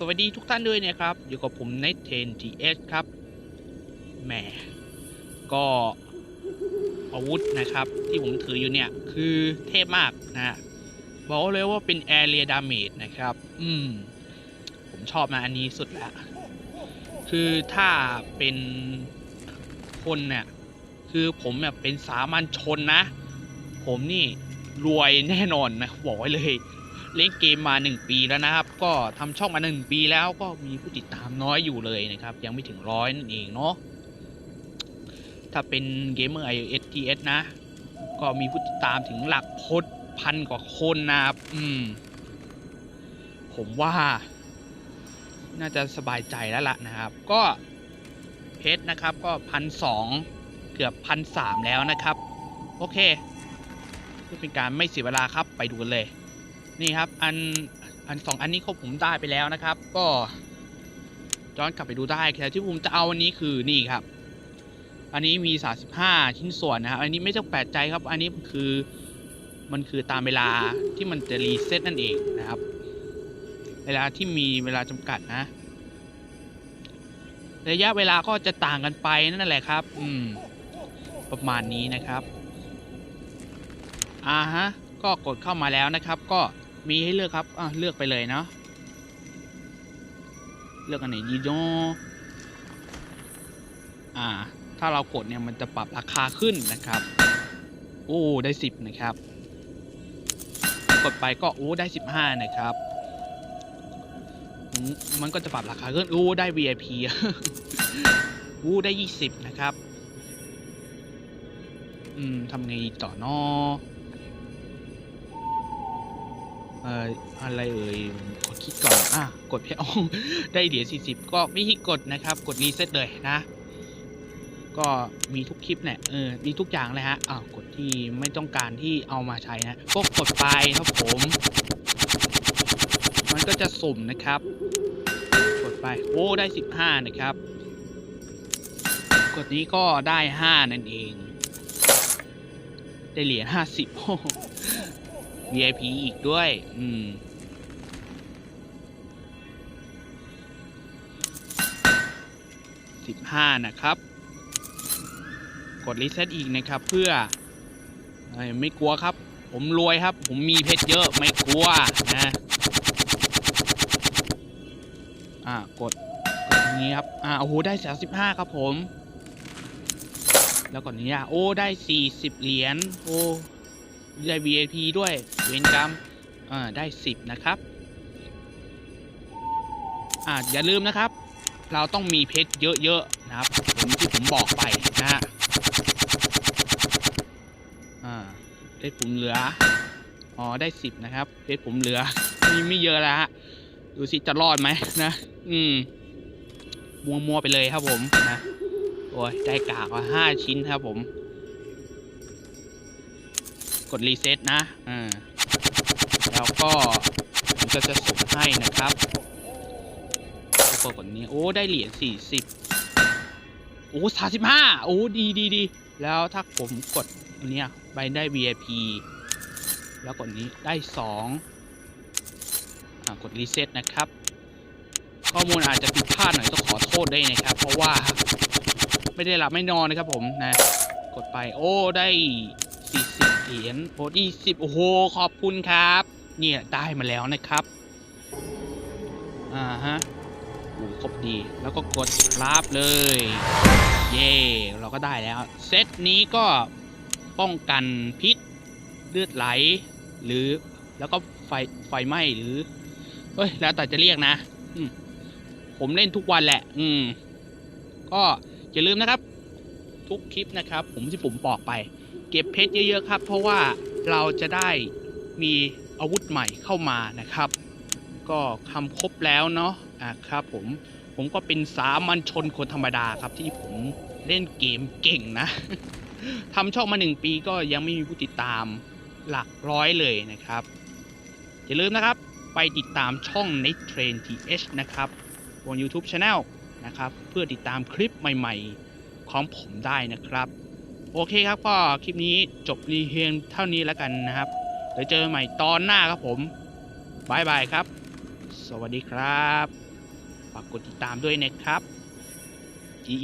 สวัสดีทุกท่านด้วยนะครับ อยู่กับผมในเทนทีเอสครับ แหม ก็อาวุธนะครับ ที่ผมถืออยู่เนี่ยคือเทพมากนะฮะบอกเลยว่าเป็น Area Damage นะครับ อืม ผมชอบนะอันนี้สุดละคือถ้าเป็นคนเนี่ย คือผมเนี่ยเป็นสามัญชนนะ ผมนี่รวยแน่นอนนะ บอกไว้เลย เล่นเกมมา 1 ปีแล้วนะครับ ก็ทำช่องมา 1 ปีแล้วก็มีผู้ติดตามน้อยอยู่เลยนะครับ ยังไม่ถึงร้อยนั่นเองเนาะถ้าเป็นเกมเมอร์ iOS TS นะ ก็มีผู้ติดตามถึงหลักพดพันกว่าคนนะครับ อืม ผมว่า น่าจะสบายใจแล้วล่ะนะครับ ก็เพชรนะครับ ก็พันสองเกือบพันสามแล้วนะครับ โอเคเพื่อเป็นการไม่เสียเวลาครับไปดูกันเลย นี่ครับ อันอันสองอันนี้เขาผมได้ไปแล้วนะครับ ก็ย้อนกลับไปดูได้แต่ที่ผมจะเอาวันนี้คือนี่ครับ อันนี้มี 35 ชิ้นส่วนนะครับ อันนี้ไม่ต้องแปลกใจครับ อันนี้คือมันคือตามเวลาที่มันจะรีเซ็ตนั่นเองนะครับ เวลาที่มีเวลาจำกัดนะ ระยะเวลาก็จะต่างกันไปนั่นแหละครับ อืม ประมาณนี้นะครับ อ่าฮะ ก็กดเข้ามาแล้วนะครับ ก็ มีให้เลือกครับอะเลือกไปเลยเนาะเลือกอันไหนดีเนอ่า ถ้าเรากดเนี่ยมันจะปรับราคาขึ้นนะครับ โอ้ได้สิบนะครับ กดไปก็โอ้ได้สิบห้านะครับ มันก็จะปรับราคาขึ้นโอ้ได้ VIP อะโอ้ได้ยี่สิบนะครับ อืมทำไงต่อนาะเอ่ ออะไรเอ่ยกดคลิกก่อนอะกดเพียงได้เหรียญ40 ก็วิธีกดนะครับ กดรีเซ็ตเลยนะ ก็มีทุกคลิปเนี่ยเออมีทุกอย่างเลยฮะอ้าวกดที่ไม่ต้องการที่เอามาใช้นะก็กดไปครับผม มันก็จะสุ่มนะครับ กดไปโอ้ได้ 15 นะครับ กดนี้ก็ได้ 5 นั่นเอง ได้เหรียญ50โอ้ VIP อีกด้วย อืม สิบห้านะครับ กดรีเซ็ตอีกนะครับ เพื่อ ไม่กลัวครับ ผมรวยครับ ผมมีเพชรเยอะไม่กลัวนะ อ่า กดกดอย่างนี้ครับ อ่า โอ้โห ได้สามสิบห้าครับผม แล้วก่อนนี้อะโอ้ ได้สี่สิบเหรียญ โอ้ ได้ VIP ด้วย เวนกรรมอ่าได้ 10 นะครับ อ่าอย่าลืมนะครับ เราต้องมีเพชรเยอะ ๆ นะครับผมที่ผมบอกไปนะฮะอ่าเพชรผมเหลือ อ๋อ ได้ 10 นะครับ เพชรผมเหลือ มีไม่เยอะแล้วฮะ ดูสิ จะรอดไหมนะ อืม มัวๆไปเลยครับผมนะ โอ้ย ได้กากว่าห้าชิ้นครับผม กดรีเซ็ตนะอ่าแล้วก็มันก็จะส่งให้นะครับแล้วก็กดนี้โอ้ได้เหรียญสี่สิบโอ้สาสิบห้าโอ้ดีดีดีแล้วถ้าผมกดอันเนี้ยไปได้ VIP แล้วกดนี้ได้สองอ่ากดรีเซ็ตนะครับ ข้อมูลอาจจะผิดพลาดหน่อยต้องขอโทษด้วยนะครับ เพราะว่าไม่ได้หลับไม่นอนนะครับผมนะ กดไปโอ้ได้ 40เหรียญโอ้ยี่สิบโอ้โห ขอบคุณครับ เนี่ยได้มาแล้วนะครับ อ่าฮะโอ้ครบดี แล้วก็กดรับเลย เย่เราก็ได้แล้ว เซตนี้ก็ป้องกันพิษเลือดไหล หรือแล้วก็ไฟไฟไหม้หรือ เอ้ย แล้วแต่จะเรียกนะ ผมเล่นทุกวันแหละ อืม ก็อย่าลืมนะครับ ทุกคลิปนะครับ ผมที่ผมบอกไป เก็บเพชรเยอะๆครับ เพราะว่าเราจะได้มีอาวุธใหม่เข้ามานะครับ ก็ทำครบแล้วเนาะอะครับผมผมก็เป็นสามัญชนคนธรรมดาครับที่ผมเล่นเกมเก่งนะทำช่องมาหนึ่งปีก็ยังไม่มีผู้ติดตามหลักร้อยเลยนะครับอย่าลืมนะครับไปติดตามช่อง n e t Train TH นะครับบน YouTube Channel นะครับ เพื่อติดตามคลิปใหม่ๆ ของผมได้นะครับ โอเคครับก็คลิปนี้จบรีเพียงเท่านี้แล้วกันนะครับเดี๋ยวเจอใหม่ตอนหน้าครับผมบายบายครับ สวัสดีครับฝากกดติดตามด้วยนะครับจี